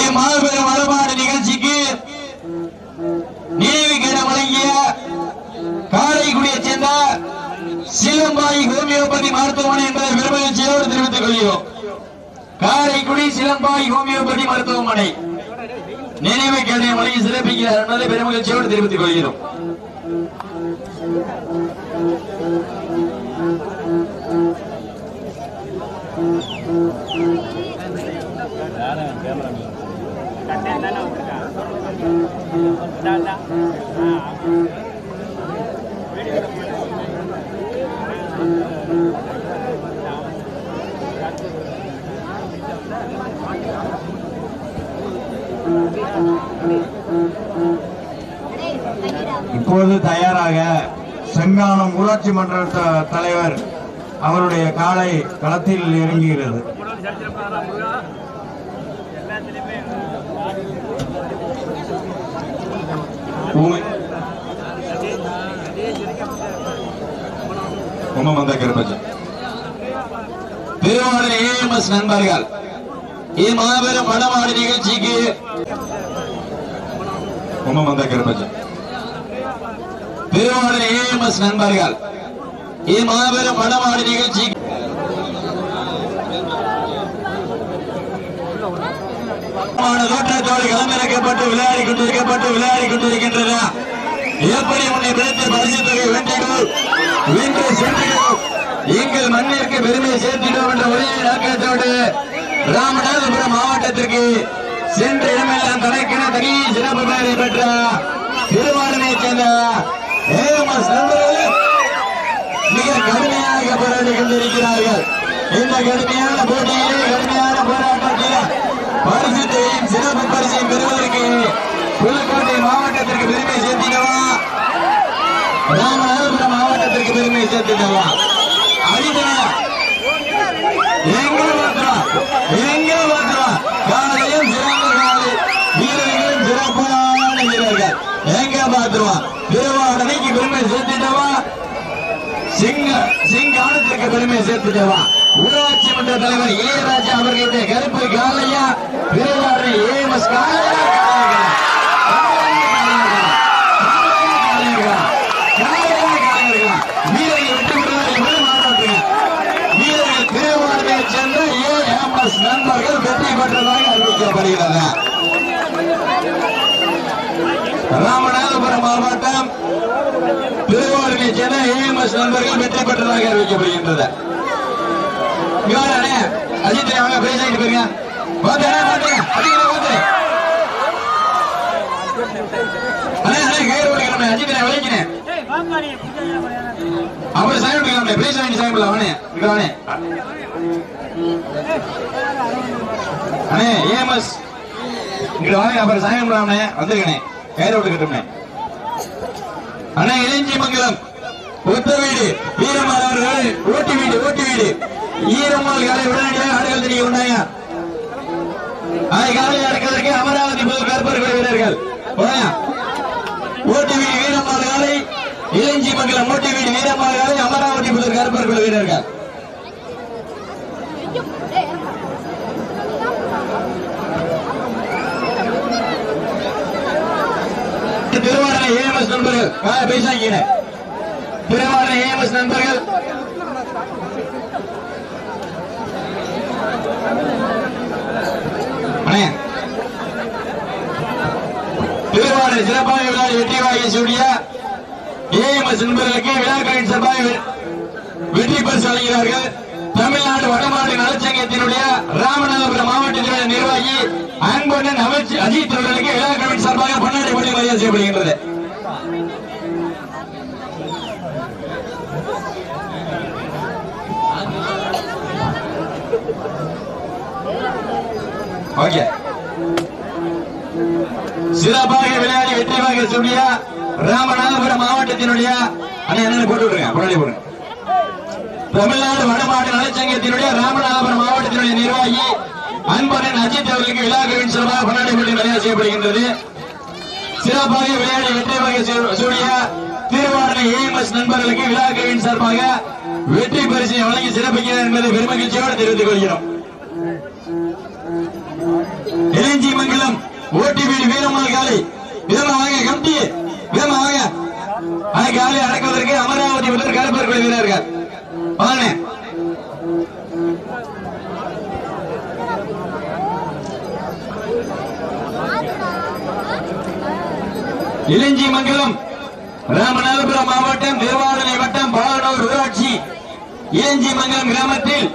இம்மாபெரும் வழிபாடு நிகழ்ச்சிக்கு நினைவு கீழ வழங்கிய காரைக்குடியை சேர்ந்த சிலம்பாய் ஹோமியோபதி மருத்துவமனை என்பதை பெருமகிழ்ச்சியோடு தெரிவித்துக் கொள்கிறோம். காரைக்குடி சிலம்பாய் ஹோமியோபதி மருத்துவமனை. நினைவு கேடைய வழங்கி சிறப்பிக்கிறார் என்பதை பெருமகிழ்ச்சியோடு தெரிவித்துக் கொள்கிறோம். இப்போது தயாராக செங்கானம் ஊராட்சி மன்ற தலைவர் அவருடைய காலை களத்தில் இறங்குகிறது. உமம் ஏஎம்எஸ் நண்பர்கள். இம்மாபெரும் வடமாடு நிகழ்ச்சிக்கு. உமம் வந்த கருப்பஜன் ஏஎம்எஸ் நண்பர்கள். இம்மாபெரும் வடமாடு நிகழ்ச்சிக்கு தோட்டத்தோடு களமிறக்கப்பட்டு விளையாடி கொண்டிருக்கப்பட்டு விளையாடி கொண்டிருக்கின்றன எப்படி உன்னை பிடித்து பரிசு தொகை வென்றிடும் வென்று சென்றிடும் எங்கள் மண்ணிற்கு பெருமை சேர்த்திடும் என்ற ஒரே நோக்கத்தோடு ராமநாதபுரம் மாவட்டத்திற்கு சென்ற இடமெல்லாம் தனக்கென தனி சிறப்பு பெயரை பெற்ற திருவாரூரைச் சேர்ந்த ஏஎம்எஸ் மிக கடுமையாக போராடி கொண்டிருக்கிறார்கள் இந்த கடுமையான போட்டியிலே கடுமையான போராட்டத்தில் பரிசுத்தையும் சிறப்பு பரிசையும் பெறுவதற்கு புதுக்கோட்டை மாவட்டத்திற்கு பெருமை சேர்த்திடவா? ராமநாதபுரம் மாவட்டத்திற்கு பெருமை சேர்த்திடவா? அடித்தன எங்க மாத்திரம் எங்க மாத்திரம் காலையும் சிறந்த காலை வீரர்களும் சிறப்பான வீரர்கள். எங்க மாத்திரம் திருவாடனைக்கு பெருமை சேர்த்திட்டவா சிங்க சிங்கானத்திற்கு பெருமை சேர்த்துக்கவா ஊராட்சி மன்ற தலைவர் இளையராஜா அவர்களுடைய கருப்பு காலையா திருவாரூர் ஏஎம்எஸ் நண்பர்கள் வெற்றி பெற்றதாக அறிவிக்கப்படுகிறது ராமன் ராமநாதபுரம் மாவட்டம் திருவாரூரை சேர்ந்த ஏஎம்எஸ் நண்பர்கள் வெற்றி பெற்றதாக அறிவிக்கப்படுகின்றது. அஜித் அவங்க பேசிட்டு போயிருங்க. அஜித் விளைக்கிறேன் அப்புறம் சாயம் எடுக்கலாம் பிரைஸ் வாங்கி சாயம் பண்ணலாம் அவனே இங்க வானே அண்ணே இங்க வாங்க அப்புறம் சாயம் வந்திருக்கனே. கயிறு அண்ணா இளைஞ்சி மங்கலம். ஒத்த வீடு வீரமால் அவர்கள் ஓட்டி வீடு ஓட்டி வீடு. ஈரமால் காலை உடனடியாக ஆடுகள் தெரிய உண்டாயா அதை காலை அடக்கிறதற்கு அமராவதி முதல் கற்பர்கள் வீரர்கள். ஓட்டி வீடு வீரம்மாள் காலை இளைஞ்சி மங்கலம் ஓட்டி வீடு வீரமால் காலை அமராவதி முதல் கற்பர்கள் வீரர்கள். திருவாரூர் ஏஎம்எஸ் நண்பர்கள். பேசாங்க திருவாரூர் ஏஎம்எஸ் நண்பர்கள். திருவாரூர் சிறப்பாக விளையாடி வெற்றி வாங்கி சூடிய ஏஎம்எஸ் நண்பர்களுக்கு விழாக்களின் சார்பாக வெற்றி பரிசு வழங்குகிறார்கள். தமிழ்நாடு வடமாநில நலச்சங்கத்தினுடைய ராமநாதபுரம் மாவட்டத்தினுடைய நிர்வாகி அன்பண்ணன் அமைச்சர் அஜித் அவர்களுக்கு விழாக்களின் சார்பாக பொன்னாடி செய்யப்படுகின்றது. ஓகே சிறப்பாக விளையாடி வெற்றி வாங்க சொல்லிய ராமநாதபுரம் மாவட்டத்தினுடைய அண்ணா போட்டு விடுங்க முன்னாடி போடுங்க. தமிழ்நாடு வடமாட்டு நலச்சங்கத்தினுடைய ராமநாதபுரம் மாவட்டத்தினுடைய நிர்வாகி அன்பரன் அஜித் அவர்களுக்கு விழாக்களின் சிறப்பாக கொண்டாடி போட்டி செய்யப்படுகின்றது. சிறப்பாக விளையாடி வெற்றி வகை சூடிய திருவாரூர் ஏஎம்எஸ் நண்பர்களுக்கு விழா கவியின் சார்பாக வெற்றி பரிசை வழங்கி சிறப்பிக்கிறார் என்பதை பெருமகிழ்ச்சியோடு தெரிவித்துக் கொள்கிறோம். இளஞ்சி மங்கலம் ஓட்டி வீடு வீரமல் காலை விதமாக வாங்க கம்பி விதமாக வாங்க அந்த காலை அடக்குவதற்கு அமராவதி முதல் கருப்பர் கொள்கிறார்கள் வீரர்கள். வாங்க மங்கலம் ராமநாதபுரம் மாவட்டம் திருவாரூரை வட்டம் பாலனூர் ஊராட்சி. இளஞ்சி மங்கலம் கிராமத்தில்